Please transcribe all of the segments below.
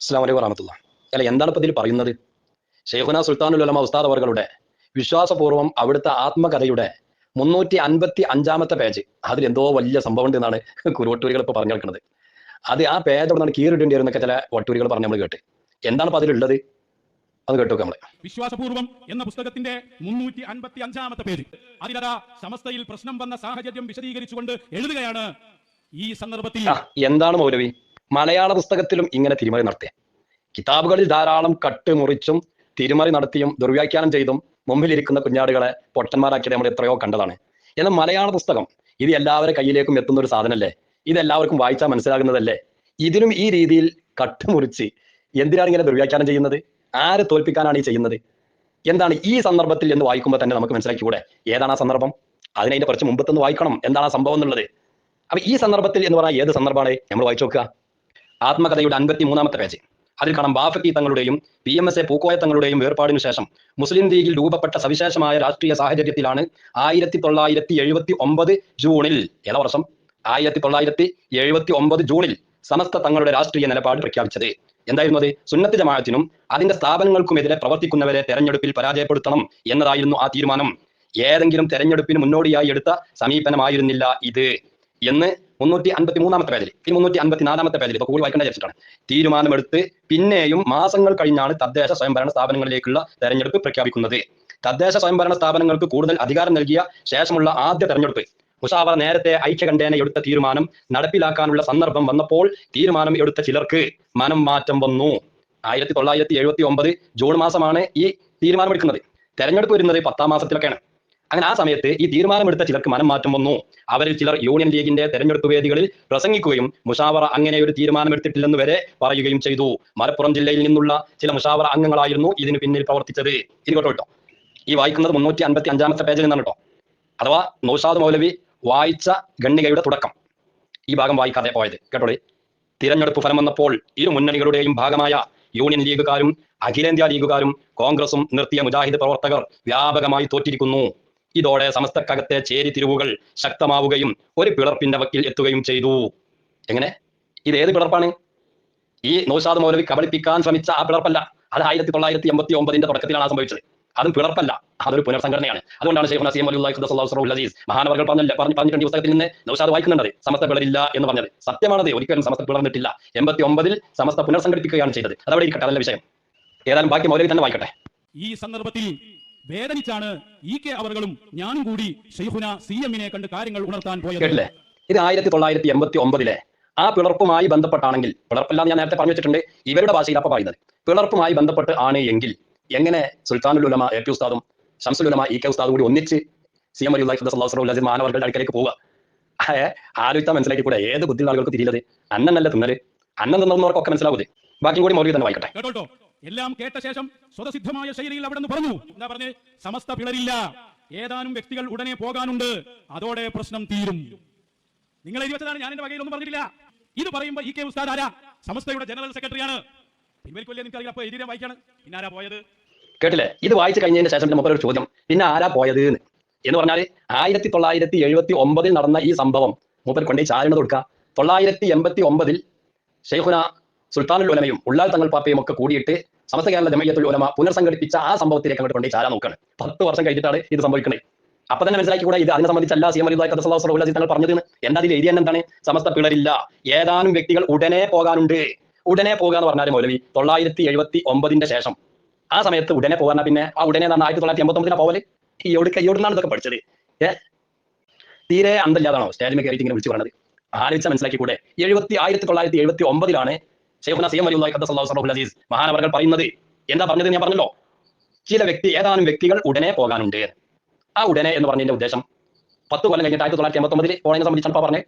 അസ്സാം വലൈക്കും വറഹമത്തുള്ള. അല്ല എന്താണ് ഇപ്പൊ ഇതിൽ പറയുന്നത്? ഷെയ്ഖുന സുൽത്താനുൽ ഉലമ ഉസ്താദ് അവർകളുടെ വിശ്വാസപൂർവം അവിടുത്തെ ആത്മകഥയുടെ മുന്നൂറ്റി അൻപത്തി അഞ്ചാമത്തെ പേജ്. അതിൽ എന്തോ വലിയ സംഭവം ഉണ്ട് എന്നാണ് കുരുവട്ടൂരികൾ ഇപ്പൊ പറഞ്ഞു കേൾക്കുന്നത്. അത് ആ പേജ് അവിടെ വരുന്നൊക്കെ ചില വട്ടൂരികൾ പറഞ്ഞു നമ്മൾ കേട്ട്. എന്താണ് ഇപ്പൊ അതിലുള്ളത്? അത് കേട്ടോ നമ്മൾ. വിശ്വാസപൂർവം എന്ന പുസ്തകത്തിന്റെ മുന്നൂറ്റി അൻപത്തി അഞ്ചാമത്തെ പേജ്. അതിലതാ സമസ്തയിൽ പ്രശ്നം വന്ന സാഹചര്യം വിശദീകരിച്ചുകൊണ്ട് എഴുതുകയാണ് ഈ സന്ദർഭത്തിൽ. എന്താണ് മൗലവി? മലയാള പുസ്തകത്തിലും ഇങ്ങനെ തിരിമറി നടത്തിയ. കിതാബുകളിൽ ധാരാളം കട്ട് മുറിച്ചും തിരിമറി നടത്തിയും ദുർവ്യാഖ്യാനം ചെയ്തും മുമ്പിലിരിക്കുന്ന കുഞ്ഞാടുകളെ പൊട്ടന്മാരാക്കിയത് നമ്മൾ എത്രയോ കണ്ടതാണ്. എന്നാൽ മലയാള പുസ്തകം ഇത് എല്ലാവരുടെ കയ്യിലേക്കും എത്തുന്ന ഒരു സാധനമല്ലേ? ഇത് എല്ലാവർക്കും വായിച്ചാൽ മനസ്സിലാകുന്നതല്ലേ? ഇതിനും ഈ രീതിയിൽ കട്ട് മുറിച്ച് എന്തിനാണ് ഇങ്ങനെ ദുർവ്യാഖ്യാനം ചെയ്യുന്നത്? ആരെ തോൽപ്പിക്കാനാണ് ഈ ചെയ്യുന്നത്? എന്താണ് ഈ സന്ദർഭത്തിൽ എന്ന് വായിക്കുമ്പോൾ തന്നെ നമുക്ക് മനസ്സിലാക്കിക്കൂടെ? ഏതാണ് ആ സന്ദർഭം? അതിനെ കുറച്ച് മുമ്പത്തൊന്ന് വായിക്കണം. എന്താണ് ആ സംഭവം എന്നുള്ളത്? അപ്പൊ ഈ സന്ദർഭത്തിൽ എന്ന് പറഞ്ഞാൽ ഏത് സന്ദർഭമാണ്? നമ്മൾ വായിച്ചു നോക്കുക. ആത്മകഥയുടെ അൻപത്തി മൂന്നാമത്തെ പേജ്. അതിൽ കാണാം Bafaqi തങ്ങളുടെയും P M S A Pookoya തങ്ങളുടെയും വേർപാടിനു ശേഷം മുസ്ലിം ലീഗിൽ രൂപപ്പെട്ട സവിശേഷമായ രാഷ്ട്രീയ സാഹചര്യത്തിലാണ് ആയിരത്തി തൊള്ളായിരത്തി എഴുപത്തി ഒമ്പത് ജൂണിൽ ഏതാ വർഷം? ആയിരത്തി തൊള്ളായിരത്തി എഴുപത്തി ഒമ്പത് ജൂണിൽ സമസ്ത തങ്ങളുടെ രാഷ്ട്രീയ നിലപാട് പ്രഖ്യാപിച്ചത്. എന്തായിരുന്നു അത്? സുന്നത്ത് ജമാഅത്തിനും അതിന്റെ സ്ഥാപനങ്ങൾക്കുമെതിരെ പ്രവർത്തിക്കുന്നവരെ തെരഞ്ഞെടുപ്പിൽ പരാജയപ്പെടുത്തണം എന്നതായിരുന്നു ആ തീരുമാനം. ഏതെങ്കിലും തെരഞ്ഞെടുപ്പിന് മുന്നോടിയായി എടുത്ത സമീപനമായിരുന്നില്ല ഇത് എന്ന് മുന്നൂറ്റി അൻപത്തി മൂന്നാമത്തെ പേജിൽ ഈ മുന്നൂറ്റി അൻപത്തി നാലാമത്തെ പേജിൽ ഇപ്പൊ കൂടി വായിക്കേണ്ട വിചാരിച്ചിട്ടാണ്. തീരുമാനമെടുത്ത് പിന്നെയും മാസങ്ങൾ കഴിഞ്ഞാണ് തദ്ദേശ സ്വയംഭരണ സ്ഥാപനങ്ങളിലേക്കുള്ള തെരഞ്ഞെടുപ്പ് പ്രഖ്യാപിക്കുന്നത്. തദ്ദേശ സ്വയംഭരണ സ്ഥാപനങ്ങൾക്ക് കൂടുതൽ അധികാരം നൽകിയ ശേഷമുള്ള ആദ്യ തെരഞ്ഞെടുപ്പ്. മുഷാവറ നേരത്തെ ഐക്യകണ്ഠേന എടുത്ത തീരുമാനം നടപ്പിലാക്കാനുള്ള സന്ദർഭം വന്നപ്പോൾ തീരുമാനം എടുത്ത ചിലർക്ക് മനം മാറ്റം വന്നു. ആയിരത്തി തൊള്ളായിരത്തി എഴുപത്തി ഒമ്പത് ജൂൺ മാസമാണ് ഈ തീരുമാനമെടുക്കുന്നത്. തെരഞ്ഞെടുപ്പ് വരുന്നത് പത്താം മാസത്തിലൊക്കെയാണ്. അങ്ങനെ ആ സമയത്ത് ഈ തീരുമാനമെടുത്ത ചിലർക്ക് മനം മാറ്റം വന്നു. അവരിൽ ചിലർ യൂണിയൻ ലീഗിന്റെ തെരഞ്ഞെടുപ്പ് വേദികളിൽ പ്രസംഗിക്കുകയും മുഷാവറ അങ്ങനെ ഒരു തീരുമാനമെടുത്തിട്ടില്ലെന്ന് വരെ പറയുകയും ചെയ്തു. മലപ്പുറം ജില്ലയിൽ നിന്നുള്ള ചില മുഷാവറ അംഗങ്ങളായിരുന്നു ഇതിന് പിന്നിൽ പ്രവർത്തിച്ചത്. ഇരിക്കട്ടോ കേട്ടോ ഈ വായിക്കുന്നത് മുന്നൂറ്റി അൻപത്തി അഞ്ചാമത്തെ പേജിൽ നിന്നാണ് കേട്ടോ. അഥവാ നൗഷാദ് മൗലവി വായിച്ച ഗണ്ണികയുടെ തുടക്കം. ഈ ഭാഗം വായിക്കാതെ പോയത്. കേട്ടോളി. തിരഞ്ഞെടുപ്പ് ഫലം വന്നപ്പോൾ ഇരു മുന്നണികളുടെയും ഭാഗമായ യൂണിയൻ ലീഗുകാരും അഖിലേന്ത്യാ ലീഗുകാരും കോൺഗ്രസും നിർത്തിയ മുജാഹിദ് പ്രവർത്തകർ വ്യാപകമായി തോറ്റിരിക്കുന്നു. ഇതോടെ സമസ്തക്കകത്തെ ചേരി തിരിവുകൾ ശക്തമാവുകയും ഒരു പിളർപ്പിന്റെ വക്കിൽ എത്തുകയും ചെയ്തു. എങ്ങനെ? ഇത് ഏത് പിളർപ്പാണ്? ഈ നൗഷാദ് മൗലവി കബളിപ്പിക്കാൻ ശ്രമിച്ച ആ പിളർപ്പല്ല. അത് ആയിരത്തി തൊള്ളായിരത്തി എൺപത്തി ഒമ്പതിന്റെ തുടക്കത്തിലാണ് സംഭവിച്ചത്. അതും പിളർപ്പല്ല. അതൊരു പുനർസംഘടനയാണ്. അതുകൊണ്ടാണ് ഷെയ്ഖ് നസീം അലി അസീസ് മഹാനവർകൾ പറഞ്ഞല്ല പറഞ്ഞു പറഞ്ഞിട്ടുണ്ട് പുസ്തകത്തിൽ നിന്ന് നൗഷാദ് വായിക്കുന്നുണ്ട് സമസ്ത പിളരില്ല എന്ന് പറഞ്ഞത്. സത്യമാണത്. ഒരിക്കലും സമസ്ത പിളർന്നിട്ടില്ല. എൺപത്തി ഒമ്പതിൽ സമസ്ത പുനർസംഘടിപ്പിക്കുകയാണ് ചെയ്തത്. അതവിടെ ഇരിക്കട്ടെ അതല്ല വിഷയം. ഏതായാലും ബാക്കി മൗലവി തന്നെ വായിക്കട്ടെ. ഈ സന്ദർഭത്തിൽ വേദനിച്ചാണ് ഇ കെ അവറുകളും ഞാനും കൂടി ഷെയ്ഖുന സി എമ്മിനെ കണ്ട് കാര്യങ്ങൾ ഉണർത്താൻ പോയത്. കേട്ടില്ലേ? ഇത് ആയിരത്തി തൊള്ളായിരത്തി എൺപത്തി ഒമ്പതിലെ ആ പിളർപ്പുമായി ബന്ധപ്പെട്ടാണെങ്കിൽ പിളർപ്പല്ലാന്ന് ഞാൻ നേരത്തെ പറഞ്ഞു വെച്ചിട്ടുണ്ട് ഇവരുടെ ഭാഷയിൽ അപ്പൊ പറയുന്നത്. പിളർപ്പുമായി ബന്ധപ്പെട്ട് ആണ് എങ്കിൽ എങ്ങനെ സുൽത്താനുൽ ഉലമ എ പി ഉസ്താദും ഷംസുൽ ഉലമ ഇ കെ ഉസ്താദും കൂടി ഒന്നിച്ച് സി എം അലി മാനവർഗളുടെ അടുക്കലേക്ക് പോവുക? ആലോചിച്ചാൽ മനസ്സിലാക്കി കൂടെ ഏത് ബുദ്ധിയുള്ള ആളുകൾക്ക് തിരിയുന്നത് അന്നനല്ല തിന്നൽ. അന്നം തിന്നവർക്കൊക്കെ മനസ്സിലാവൂത്. ബാക്കി കൂടി മൗലി തന്നെ വായിക്കട്ടെ. എല്ലാം കേട്ട ശേഷം സ്വതസിദ്ധമായ ശൈലിയിൽ അവിടെ നിന്ന് പറഞ്ഞു. എന്താ പറഞ്ഞ്? സമസ്ത പിളരില്ല. ഏതാനും വ്യക്തികൾ ഉടനെ പോകാനുണ്ട്. അതോടെ പ്രശ്നം തീരും. നിങ്ങൾ എഴുതി വെച്ചതാണ് ഞാൻ എന്റെ വകയിൽ ഒന്നും പറഞ്ഞിട്ടില്ല. ഇത് പറയുമ്പോൾ ഇ കെ ഉസ്താദ് ആരാ? സമസ്തയുടെ ജനറൽ സെക്രട്ടറിയാണ്. പിൻവലിക്കൊല്ലേ എനിക്കറിയില്ല അപ്പൊ എഴുതിയ വായിക്കാണ്. പിന്നെ ആരാ പോയത്? കേട്ടില്ലേ? ഇത് വായിച്ചു കഴിഞ്ഞതിന് ശേഷം പിന്നെ ഒരു ചോദ്യം. പിന്നെ ആരാ പോയത് എന്ന്. എന്ന് പറഞ്ഞാൽ ആയിരത്തി തൊള്ളായിരത്തി എഴുപത്തി ഒമ്പതിൽ നടന്ന ഈ സംഭവം മൂപ്പർ കൊണ്ടേ ചാരണ കൊടുക്കുക തൊള്ളായിരത്തി എൺപത്തി ഒമ്പതിൽ ഷെയ്ഖുന സുൽത്താനുൽ ഉലമയും ഉള്ളാൽ തങ്ങൾ പാപ്പയും ഒക്കെ കൂടിയിട്ട് സമസ്ത കേരള ജമയത്തുൽ ഉലമ പുനർസംഘടിപ്പിച്ച ആ സംഭവത്തിലേക്ക് അങ്ങോട്ട് കൊണ്ടേ ചാരാൻ നോക്കാണ്. പത്ത് വർഷം കഴിഞ്ഞിട്ടാണ് ഇത് സംഭവിക്കുന്നത് അപ്പൊ തന്നെ മനസ്സിലാക്കി കൂടെ ഇത് അതിനെ സംബന്ധിച്ചല്ല സി എം അലി തങ്ങൾ പറഞ്ഞത് എന്താ അതിൽ എഴുതിയാൻ എന്താണ്? സമസ്ത പിളരില്ല ഏതാനും വ്യക്തികൾ ഉടനെ പോകാനുണ്ട്. ഉടനെ പോകുക എന്ന് പറഞ്ഞാൽ മൗലവി തൊള്ളായിരത്തി എഴുപത്തി ഒമ്പതിന്റെ ശേഷം. ആ സമയത്ത് ഉടനെ പോകാൻ പിന്നെ ആ ഉടനെ എന്ന് പറഞ്ഞാൽ ആയിരത്തി തൊള്ളായിരത്തി എൺപത്തി ഒമ്പതിനെ പോവൽ ഈ എവിടെ എവിടുന്നാണ് ഇതൊക്കെ പഠിച്ചത്? ഏ? തീരെ അന്തല്ലാതാണോ? സ്റ്റേജിൽ കയറിയിട്ട് ഇങ്ങനെ വിളിച്ചു പറഞ്ഞത്. ആലോചിച്ച മനസ്സിലാക്കി കൂടെ എഴുപത്തി ആയിരത്തി തൊള്ളായിരത്തി എഴുപത്തി ഒമ്പതിലാണ് അലി അസീസ് മഹാനവർകൾ പറയുന്നത് എന്താ പറഞ്ഞത് ഞാൻ പറഞ്ഞല്ലോ? ചില വ്യക്തി ഏതാനും വ്യക്തികൾ ഉടനെ പോകാനുണ്ട്. ആ ഉടനെ എന്ന് പറഞ്ഞതിന്റെ ഉദ്ദേശം പത്ത് കൊല്ലം കഴിഞ്ഞിട്ട് ആയിരത്തി തൊള്ളായിരത്തി എൺപത്തി ഒമ്പതിൽ പോയതിനെ സംബന്ധിച്ചാണ് പറഞ്ഞത്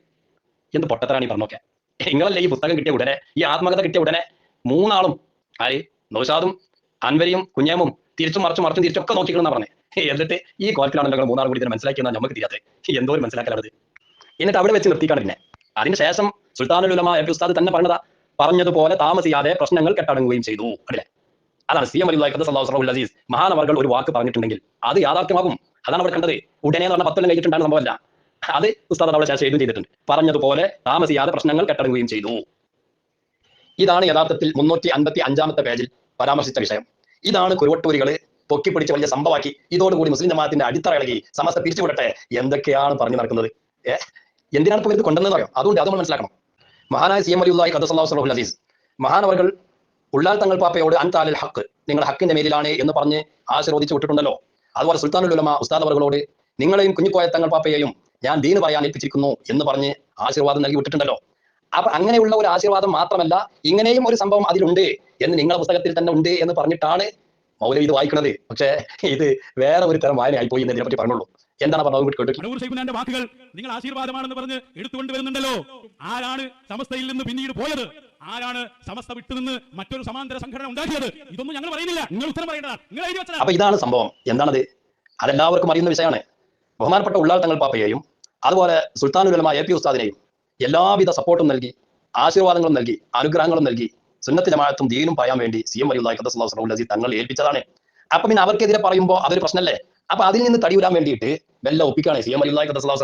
എന്ത് പൊട്ടത്തരാണ് പറഞ്ഞൊക്കെ നിങ്ങളല്ലേ ഈ പുസ്തകം കിട്ടിയ ഉടനെ ഈ ആത്മകഥ കിട്ടിയ ഉടനെ മൂന്നാളും ആര്? നൗഷാദും അൻവരിയും കുഞ്ഞേമും തിരിച്ചും മറിച്ചും മറിച്ചും തിരിച്ചൊക്കെ നോക്കിക്കണമെന്നാ പറഞ്ഞത് എന്നിട്ട് ഈ കോലത്തിലാണല്ലോ നിങ്ങൾ മൂന്നാളും കൂടി ഇതിനെ മനസ്സിലാക്കിയെന്നാ നമുക്ക് തിരിയാത്തത് എന്തോ ഒരു മനസ്സിലാക്കലാണത് എന്നിട്ട് അവിടെ വെച്ച് നിർത്തിക്കാണ് പിന്നെ. അതിന് ശേഷം എ പി ഉസ്താദ് തന്നെ പറഞ്ഞതാ പറഞ്ഞതുപോലെ താമസിയാതെ പ്രശ്നങ്ങൾ കെട്ടടങ്ങുകയും ചെയ്തു. അല്ലേ? അതാണ് സി എം അലി അസീസ്. മഹാനവർകൾ ഒരു വാക്ക് പറഞ്ഞിട്ടുണ്ടെങ്കിൽ അത് യാഥാർത്ഥ്യമാകും. അതാണ് അവർ കണ്ടത്. ഉടനെ എന്ന് പറഞ്ഞ പത്തൊല്ലം കഴിഞ്ഞിട്ടുണ്ടാകുന്ന സംഭവമല്ല. അത് ഉസ്താദ് അവിടെ ശേഷം എഴുതും ചെയ്തിട്ടുണ്ട്. പറഞ്ഞതുപോലെ താമസിയാതെ പ്രശ്നങ്ങൾ കെട്ടടങ്ങുകയും ചെയ്തു. ഇതാണ് യഥാർത്ഥത്തിൽ മുന്നൂറ്റി അൻപത്തി അഞ്ചാമത്തെ പേജിൽ പരാമർശിച്ച വിഷയം. ഇതാണ് കുരുവട്ടൂരികൾ പൊക്കിപ്പിടിച്ച് വലിയ സംഭവമാക്കി. ഇതോടുകൂടി മുസ്ലിം ജമാഅത്തിന്റെ അടിത്തറ ഇളകി സമസ്ത പിരിച്ചുവിടട്ടെ. എന്തൊക്കെയാണ് പറഞ്ഞു നടക്കുന്നത്? ഏഹ് എന്തിനാണ് ഇപ്പോൾ ഇത് കൊണ്ടുവന്നത് അതുകൊണ്ട് അത് നമ്മൾ മനസ്സിലാക്കണം. മഹാനായ സി എം അലിയുള്ളാഹി ഖദസല്ലാഹു അസീസ്. മഹാനവർകൾ ഉള്ളാൽ തങ്ങൾ പാപ്പയോട് അൻതാലിൽ ഹക്ക് നിങ്ങൾ ഹക്കിന്റെ മേലിലാണ് എന്ന് പറഞ്ഞ് ആശീർവദിച്ചു വിട്ടിട്ടുണ്ടല്ലോ. അതുപോലെ സുൽത്താനുൽ ഉലമ ഉസ്താദ് അവർകളോട് നിങ്ങളെയും കുഞ്ഞുക്കോയ തങ്ങൾ പാപ്പയെയും ഞാൻ ദീന് പറയാൻ ഏൽപ്പിച്ചിരിക്കുന്നു എന്ന് പറഞ്ഞ് ആശീർവാദം നൽകി വിട്ടിട്ടുണ്ടല്ലോ. അപ്പൊ അങ്ങനെയുള്ള ഒരു ആശീർവാദം മാത്രമല്ല ഇങ്ങനെയും ഒരു സംഭവം അതിലുണ്ട് എന്ന് നിങ്ങളുടെ പുസ്തകത്തിൽ തന്നെ ഉണ്ട് എന്ന് പറഞ്ഞിട്ടാണ് മൗലവി ഇത് വായിക്കണത്. പക്ഷെ ഇത് വേറെ ഒരു തരം വായന പോയി എന്നതിനെ പറ്റി പറഞ്ഞുള്ളൂ. എന്താണ് പറഞ്ഞത് വാക്കുകൾ നിങ്ങൾ ആശീർവാദമാണെന്ന് പറഞ്ഞ് എടുത്തുകൊണ്ട് വരുന്നുണ്ടല്ലോ. ആരാണ് സമസ്തയിൽ നിന്ന് പിന്നീട് പോയത്? ആരാണ് സമസ്ത വിട്ടുനിന്ന് മറ്റൊരു സമാന്തര സംഘടന ഉണ്ടാക്കിയത്? ഇതൊന്നും ഞങ്ങൾ പറയുന്നില്ല. നിങ്ങൾ ഉത്തരം പറയേണ്ടതാണ്. നിങ്ങൾ എഴുതി അപ്പൊ ഇതാണ് സംഭവം. എന്താണത്? അതെല്ലാവർക്കും അറിയുന്ന വിഷയമാണ്. ബഹുമാനപ്പെട്ട ഉള്ളാൾ തങ്ങൾ പാപ്പയെയും അതുപോലെ സുൽത്താനുലമ എ പി ഉസ്താദിനെയും എല്ലാവിധ സപ്പോർട്ടും നൽകി ആശീർവാദങ്ങളും നൽകി അനുഗ്രഹങ്ങളും നൽകി. സുന്നത്ത് ജമാഅത്തും ദീനും പറയാൻ വേണ്ടി സി എം അലിയുല്ലാഹി ഖദസ്ലാഹു തങ്ങൾ ഏൽപ്പിച്ചതാണ്. അപ്പൊ പിന്നെ അവർക്കെതിരെ പറയുമ്പോൾ അതൊരു പ്രശ്നമല്ലേ അപ്പൊ അതിൽ നിന്ന് തടിയിടാൻ വേണ്ടിയിട്ട് വെല്ല ഒപ്പിക്കാണ് സി എം അലി ഖദസ്ലാഹു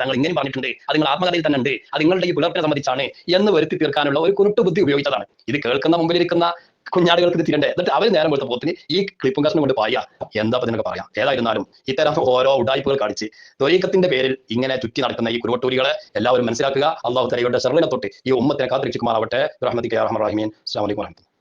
തങ്ങൾ ഇങ്ങനെ പറഞ്ഞിട്ടുണ്ട്. അത് നിങ്ങൾ ആത്മകഥയിൽ തന്നെ ഉണ്ട് അത് നിങ്ങളുടെ ഈ പുലർപ്പിനെ സംബന്ധിച്ചാണ് എന്ന് വരുത്തി തീർക്കാനുള്ള ഒരു കുരുട്ട് ബുദ്ധി ഉപയോഗിച്ചതാണ്. ഇത് കേൾക്കുന്ന മുമ്പിലിരിക്കുന്ന കുഞ്ഞാടുകൾക്ക് തിരണ്ടേ. എന്നിട്ട് അവർ നേരം കൊടുത്ത പോത്തിന് ഈ ക്ലിപ്പും കഷ്ണം കൊണ്ട് പായ. എന്താ ഇതിനൊക്കെ പറയാം? ഏതായിരുന്നാലും ഇത്തരം ഓരോ ഉടായ്പകൾ കാണിച്ച് ദ്വൈക്കത്തിന്റെ പേരിൽ ഇങ്ങനെ ചുറ്റി നടക്കുന്ന ഈ കുരുവട്ടൂരികളെ എല്ലാവരും മനസ്സിലാക്കുക. അള്ളാഹു തലയുടെ സെർവിനെ തൊട്ട് ഈ ഉമ്മത്തിനെ കാത്തിരക്ഷിക്കുമാറാവട്ടെ. റഹ്മത്തിക്ക് റഹ്മൻ റഹീമീൻ. അസ്സാം വലൈക്കും